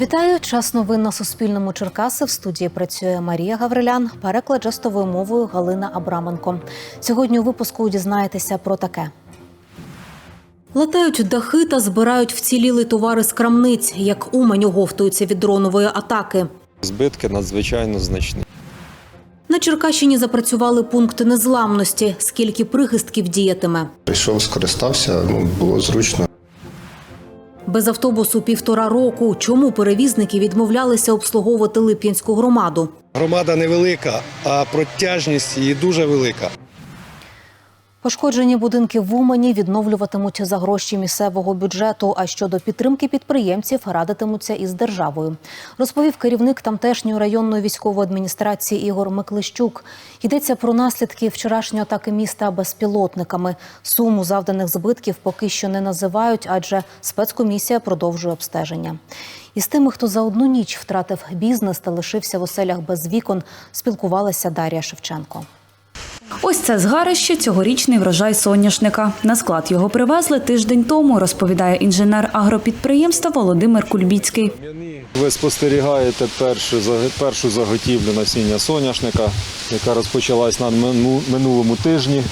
Вітаю! Час новин на Суспільному Черкаси. В студії працює Марія Гаврилян, переклад жестовою мовою Галина Абраменко. Сьогодні у випуску дізнаєтеся про таке. Летають дахи та збирають вціліли товари з крамниць, як Умань оговтується від дронової атаки. Збитки надзвичайно значні. На Черкащині запрацювали пункти незламності. Скільки прихистків діятиме? Прийшов, скористався, ну було зручно. Без автобусу півтора року. Чому перевізники відмовлялися обслуговувати Лип'янську громаду? Громада невелика, а протяжність її дуже велика. Пошкоджені будинки в Умані відновлюватимуть за гроші місцевого бюджету. А щодо підтримки підприємців радитимуться із державою. Розповів керівник тамтешньої районної військової адміністрації Ігор Миклищук. Йдеться про наслідки вчорашньої атаки міста безпілотниками. Суму завданих збитків поки що не називають, адже спецкомісія продовжує обстеження. Із тими, хто за одну ніч втратив бізнес та лишився в оселях без вікон, спілкувалася Дар'я Шевченко. Ось це згарище цьогорічний врожай соняшника. На склад його привезли тиждень тому, розповідає інженер агропідприємства Володимир Кульбіцький. Ви спостерігаєте першу, першу заготівлю насіння соняшника, яка розпочалась на минулому тижні.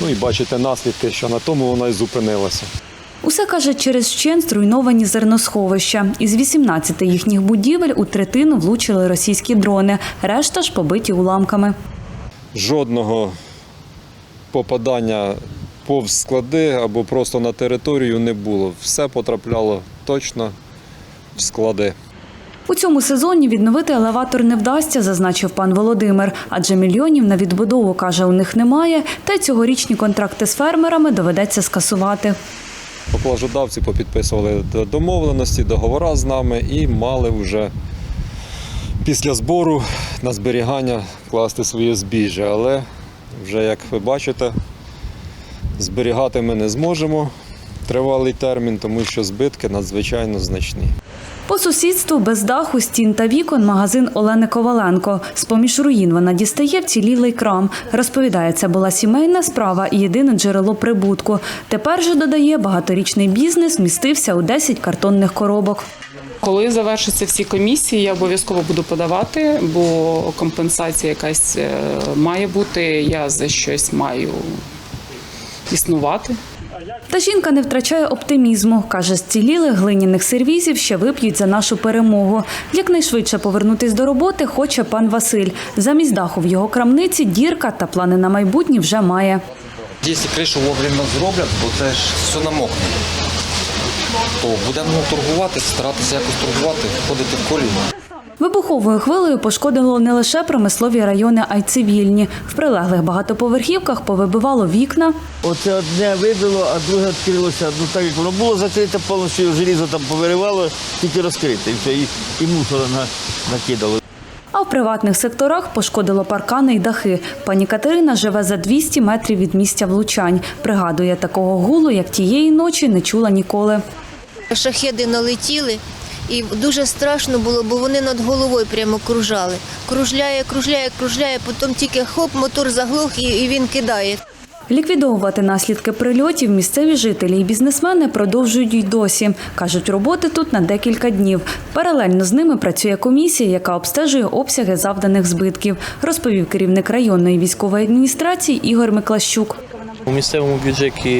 Ну і бачите наслідки, що на тому вона і зупинилася. Усе каже, через вщент зруйновані зерносховища. Із 18 їхніх будівель у третину влучили російські дрони, решта ж побиті уламками. Жодного попадання повз склади або просто на територію не було. Все потрапляло точно в склади. У цьому сезоні відновити елеватор не вдасться, зазначив пан Володимир. Адже мільйонів на відбудову каже, у них немає, та й цьогорічні контракти з фермерами доведеться скасувати. Поклажодавці попідписували домовленості, договори з нами і мали вже після збору на зберігання класти своє збіжжя. Але вже як ви бачите, зберігати ми не зможемо тривалий термін, тому що збитки надзвичайно значні. По сусідству без даху, стін та вікон магазин Олени Коваленко. З-поміж руїн вона дістає вцілілий крам. Розповідає, це була сімейна справа і єдине джерело прибутку. Тепер же додає, багаторічний бізнес містився у 10 картонних коробок. Коли завершаться всі комісії, я обов'язково буду подавати, бо компенсація якась е, має бути. Я за щось маю існувати. Та жінка не втрачає оптимізму. Каже, з цілілих глиняних сервізів ще вип'ють за нашу перемогу. Якнайшвидше повернутись до роботи хоче пан Василь. Замість даху в його крамниці дірка та плани на майбутнє вже має. Якщо кришу вовремя зроблять, бо це ж все намокне, то будемо торгувати, старатися якось торгувати, входити в колію. Вибуховою хвилею пошкодило не лише промислові райони, а й цивільні. В прилеглих багатоповерхівках повибивало вікна. Оце одне вибило, а друге відкрилося. Ну так як воно було закрите, повністю желізо там повиривало, тільки розкрите. І все, і, і мусора на, накидало. А в приватних секторах пошкодило паркани й дахи. Пані Катерина живе за 200 метрів від місця влучань. Пригадує, такого гулу, як тієї ночі, не чула ніколи. Шахеди налетіли, і дуже страшно було, бо вони над головою прямо кружали. Кружляє, кружляє, кружляє, потім тільки хоп, мотор заглох і, він кидає. Ліквідовувати наслідки прильотів місцеві жителі і бізнесмени продовжують й досі. Кажуть, роботи тут на декілька днів. Паралельно з ними працює комісія, яка обстежує обсяги завданих збитків, розповів керівник районної військової адміністрації Ігор Миклащук. У місцевому бюджеті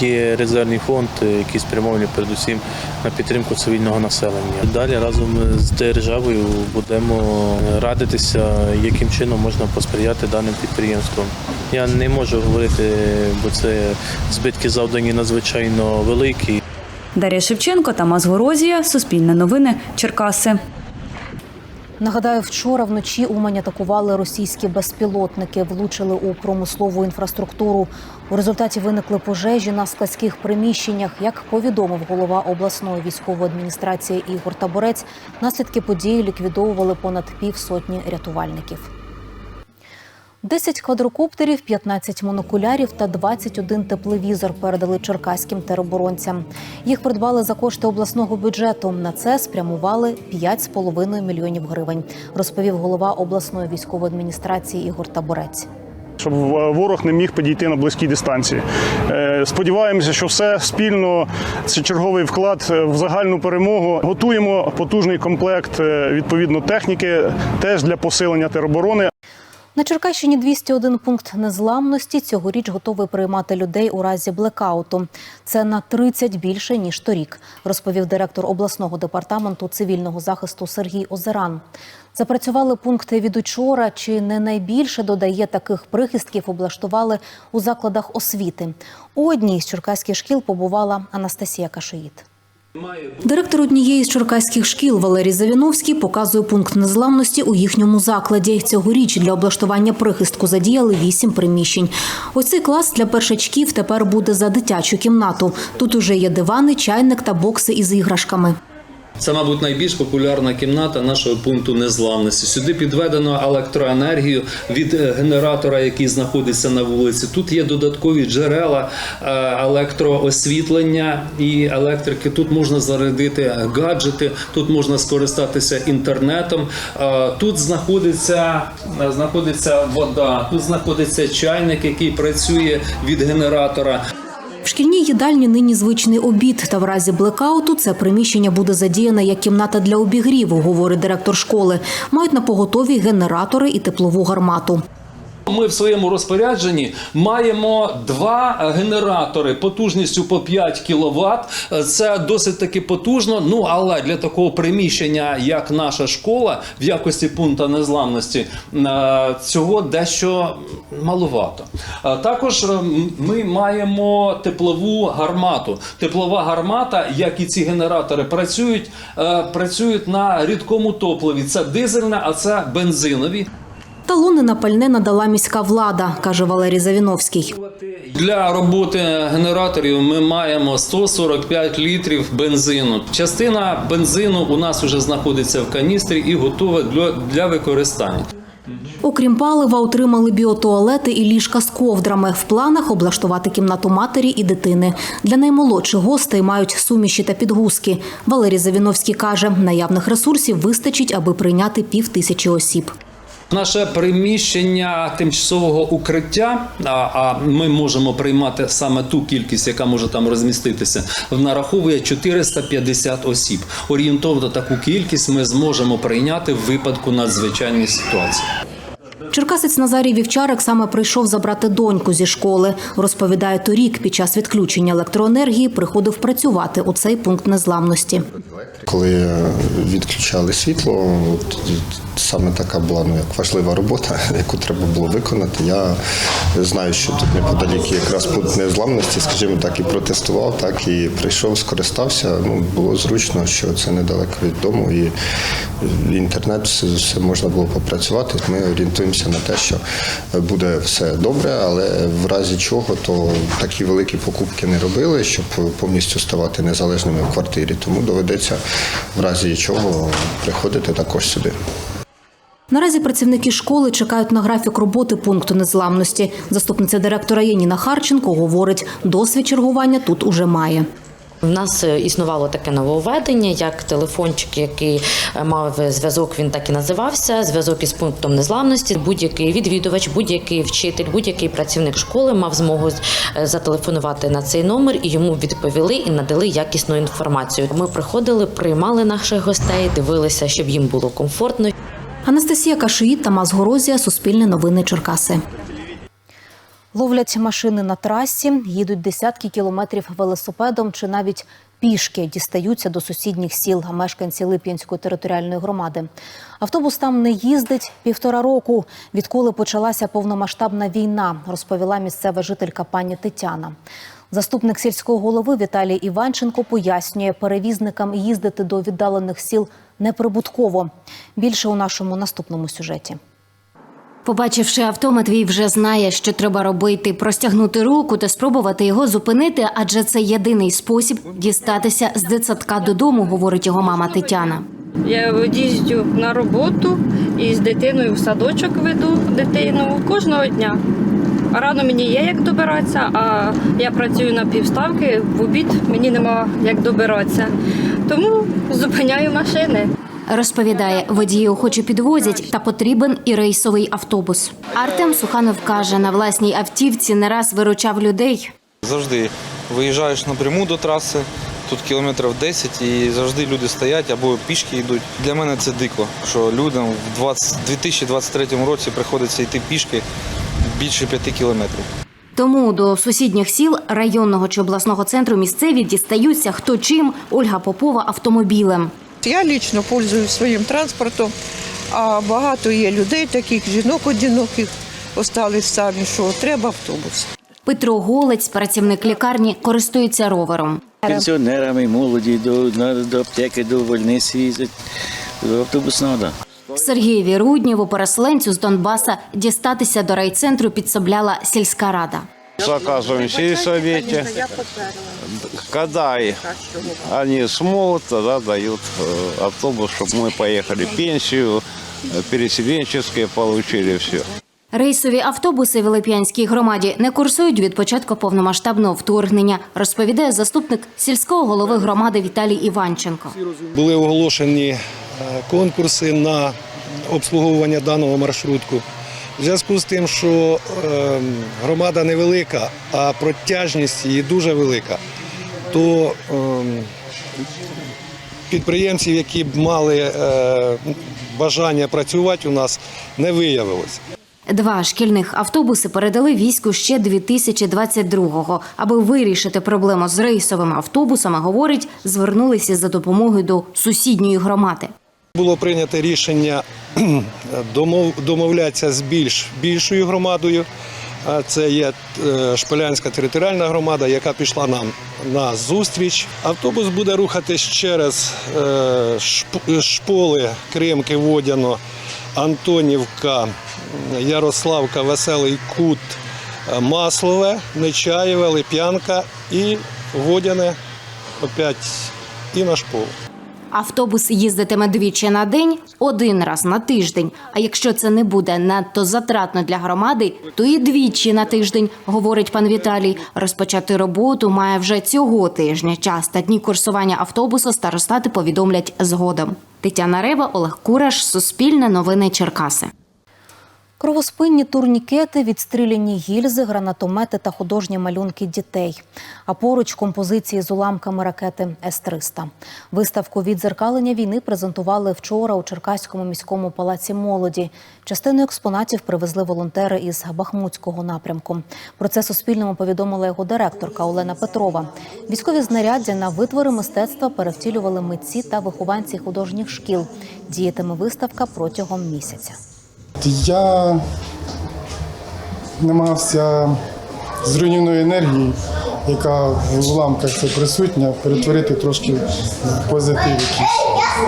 є резервний фонд, який спрямований передусім на підтримку цивільного населення. Далі разом з державою будемо радитися, яким чином можна посприяти даним підприємствам. Я не можу говорити, бо це збитки завдані надзвичайно великі. Дар'я Шевченко, Тамас Горозія, Суспільне новини, Черкаси. Нагадаю, вчора вночі Умань атакували російські безпілотники, влучили у промислову інфраструктуру. У результаті виникли пожежі на складських приміщеннях. Як повідомив голова обласної військової адміністрації Ігор Таборець, наслідки події ліквідовували понад півсотні рятувальників. 10 квадрокоптерів, 15 монокулярів та 21 тепловізор передали черкаським тероборонцям. Їх придбали за кошти обласного бюджету. На це спрямували 5,5 мільйонів гривень, розповів голова обласної військової адміністрації Ігор Таборець. щоб ворог не міг підійти на близькій дистанції. Е, Сподіваємося, що все спільно. Це черговий вклад е, в загальну перемогу. Готуємо потужний комплект е, відповідно техніки, теж для посилення тероборони. На Черкащині 201 пункт незламності цьогоріч готовий приймати людей у разі блекауту. Це на 30 більше ніж торік, розповів директор обласного департаменту цивільного захисту Сергій Озеран. Запрацювали пункти від учора. Чи не найбільше додає таких прихистків облаштували у закладах освіти? У одній з черкаських шкіл побувала Анастасія Кашиїт. Директор однієї з черкаських шкіл Валерій Завіновський показує пункт незламності у їхньому закладі. Цьогоріч для облаштування прихистку задіяли вісім приміщень. Ось цей клас для першачків тепер буде за дитячу кімнату. Тут уже є дивани, чайник та бокси із іграшками. Це, мабуть, найбільш популярна кімната нашого пункту незламності. Сюди підведено електроенергію від е, генератора, який знаходиться на вулиці. Тут є додаткові джерела е, електроосвітлення і електрики. Тут можна зарядити гаджети, тут можна скористатися інтернетом. Е, Тут знаходиться, знаходиться вода, тут знаходиться чайник, який працює від генератора. В шкільній їдальні нині звичний обід. Та в разі блекауту це приміщення буде задіяне як кімната для обігріву, говорить директор школи. Мають на поготові генератори і теплову гармату. Ми в своєму розпорядженні маємо два генератори потужністю по 5 кВт. Це досить таки потужно. Ну але для такого приміщення, як наша школа, в якості пункту незламності, е, цього дещо маловато. Е, Також е, ми маємо теплову гармату. Теплова гармата, як і ці генератори, працюють, працюють на рідкому топливі. Це дизельне, а це бензинові. Талони на пальне надала міська влада, каже Валерій Завіновський. Для роботи генераторів ми маємо 145 літрів бензину. Частина бензину у нас вже знаходиться в каністрі і готова для, для використання. Окрім палива, отримали біотуалети і ліжка з ковдрами. В планах облаштувати кімнату матері і дитини. Для наймолодших гостей мають суміші та підгузки. Валерій Завіновський каже, наявних ресурсів вистачить, аби прийняти пів тисячі осіб. Наше приміщення тимчасового укриття, а, ми можемо приймати саме ту кількість, яка може там розміститися, нараховує 450 осіб. Орієнтовно таку кількість ми зможемо прийняти в випадку надзвичайної ситуації. Черкасець Назарій Вівчарик саме прийшов забрати доньку зі школи. Розповідає, торік під час відключення електроенергії приходив працювати у цей пункт незламності. Коли е, відключали світло, саме така була ну, як важлива робота, яку треба було виконати. Я знаю, що тут неподалік якраз пункт незламності, скажімо так, і протестував, так і прийшов, скористався. Ну, було зручно, що це недалеко від дому, і інтернет все, все можна було попрацювати. Ми орієнтуємося на те, що буде все добре, але в разі чого, то такі великі покупки не робили, щоб повністю ставати незалежними в квартирі. Тому доведеться в разі чого приходити також сюди. Наразі працівники школи чекають на графік роботи пункту незламності. Заступниця директора Яніна Харченко говорить, досвід чергування тут уже має. У нас е, існувало таке нововведення, як телефончик, який е, мав зв'язок, він так і називався. Зв'язок із пунктом незламності. Будь-який відвідувач, будь-який вчитель, будь-який працівник школи мав змогу е, зателефонувати на цей номер і йому відповіли і надали якісну інформацію. Ми приходили, приймали наших гостей, дивилися, щоб їм було комфортно. Анастасія Кашиїт, Тамас Горозія, Суспільне новини Черкаси. Ловлять машини на трасі, їдуть десятки кілометрів велосипедом чи навіть пішки дістаються до сусідніх сіл мешканці Лип'янської територіальної громади. Автобус там не їздить півтора року, відколи почалася повномасштабна війна, розповіла місцева жителька пані Тетяна. Заступник сільського голови Віталій Іванченко пояснює, перевізникам їздити до віддалених сіл неприбутково. Більше у нашому наступному сюжеті. Побачивши авто, Матвій вже знає, що треба робити: простягнути руку та спробувати його зупинити, адже це єдиний спосіб дістатися з дитсадка додому, говорить його мама Тетяна. Я їздю на роботу і з дитиною в садочок веду дитину кожного дня. Рано мені є як добиратися, а я працюю на півставки, в обід мені нема як добиратися. Тому зупиняю машини. Розповідає, водії охоче підвозять та потрібен і рейсовий автобус. Артем Суханов каже, на власній автівці не раз виручав людей. Завжди виїжджаєш напряму до траси, тут кілометрів 10 і завжди люди стоять або пішки йдуть. Для мене це дико, що людям в 20 2023 році приходиться йти пішки більше 5 кілометрів. Тому до сусідніх сіл районного чи обласного центру місцеві дістаються хто чим. Ольга Попова автомобілем. Я лічно пользуюсь своїм транспортом, а багато є людей, таких жінок одиноких, остались самі, що треба автобус. Петро Голець, працівник лікарні, користується ровером. Пенсіонерами, молоді до, до аптеки, до больниці їздять. Автобус треба. Сергієві Руднєву, переселенцю з Донбаса, дістатися до райцентру підсобляла сільська рада. Заказываем сельсовете. Когда и они смогут, тогда дают э, автобус, чтобы мы поехали пенсию, э, переселенческие получили все. Рейсові автобуси в Лип'янській громаді не курсують від початку повномасштабного вторгнення, розповідає заступник сільського голови громади Віталій Іванченко. Були оголошені е, конкурси на обслуговування даного маршрутку. В зв'язку з тим, що е, громада невелика, а протяжність її дуже велика, то е, підприємців, які б мали е, бажання працювати, у нас не виявилось. Два шкільних автобуси передали війську ще 2022-го. Аби вирішити проблему з рейсовими автобусами, говорить, звернулися за допомогою до сусідньої громади. Було прийнято рішення домов, домовлятися з більш більшою громадою. Це є е, Шполянська територіальна громада, яка пішла нам на зустріч. Автобус буде рухатись через е, Шполи, Кримки, Водяно, Антонівка, Ярославка, Веселий Кут, е, Маслове, Нечаєве, Лип'янка і Водяне опять і на Шпол. Автобус їздитиме двічі на день, один раз на тиждень. А якщо це не буде надто затратно для громади, то і двічі на тиждень, говорить пан Віталій. Розпочати роботу має вже цього тижня. Час та дні курсування автобусу старостати повідомлять згодом. Тетяна Рева, Олег Кураш, Суспільне новини Черкаси. Кровоспинні турнікети, відстріляні гільзи, гранатомети та художні малюнки дітей. А поруч композиції з уламками ракети С-300. Виставку відзеркалення війни презентували вчора у Черкаському міському палаці молоді. Частину експонатів привезли волонтери із Бахмутського напрямку. Про це Суспільному повідомила його директорка Олена Петрова. Військові знаряддя на витвори мистецтва перевтілювали митці та вихованці художніх шкіл. Діятиме виставка протягом місяця. Я намагався з руйнівної енергії, яка в уламках це присутня, перетворити трошки в позитив якийсь.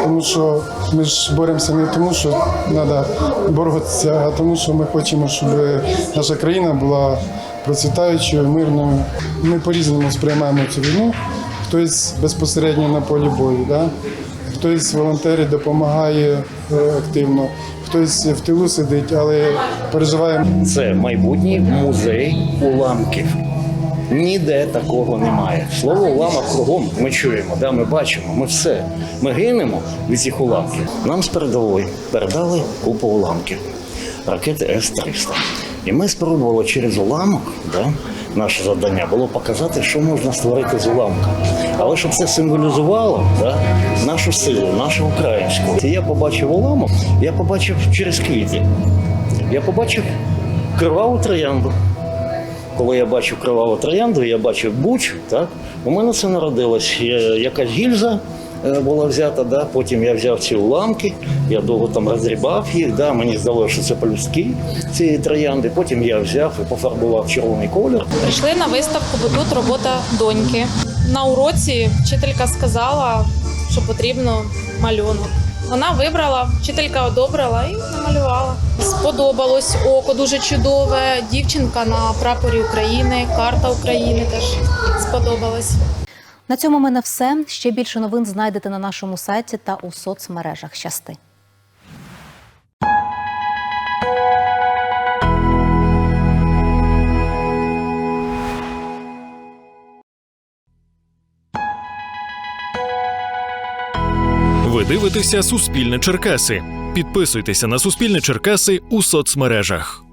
Тому що ми ж боремося не тому, що треба боротися, а тому, що ми хочемо, щоб наша країна була процвітаючою, мирною. Ми по-різному сприймаємо цю війну. Хтось безпосередньо на полі бою, да? хтось волонтери допомагає е, активно, хтось в тилу сидить, але переживає. Це майбутній музей уламків. Ніде такого немає. Слово уламок кругом ми чуємо, да, ми бачимо, ми все. Ми гинемо від цих уламків. Нам з передової передали купу уламків, ракети С-300. І ми спробували через уламок, да, наше завдання було показати, що можна створити з уламка. Але щоб це символізувало да, нашу силу, нашу українську. Я побачив уламок, я побачив через квіти. Я побачив криваву троянду. Коли я бачив криваву троянду, я бачив буч, так, у мене це народилось. Е, Якась гільза була взята, да, потім я взяв ці уламки, я довго там розрібав їх, да, мені здалося, що це полюстки цієї троянди. Потім я взяв і пофарбував червоний колір. Прийшли на виставку, бо тут робота доньки. На уроці вчителька сказала, що потрібно малюнок. Вона вибрала, вчителька одобрила і намалювала. Сподобалось око дуже чудове. Дівчинка на прапорі України, карта України теж сподобалась. На цьому в мене все. Ще більше новин знайдете на нашому сайті та у соцмережах. Щасти. Ви дивитеся Суспільне Черкаси. Підписуйтеся на Суспільне Черкаси у соцмережах.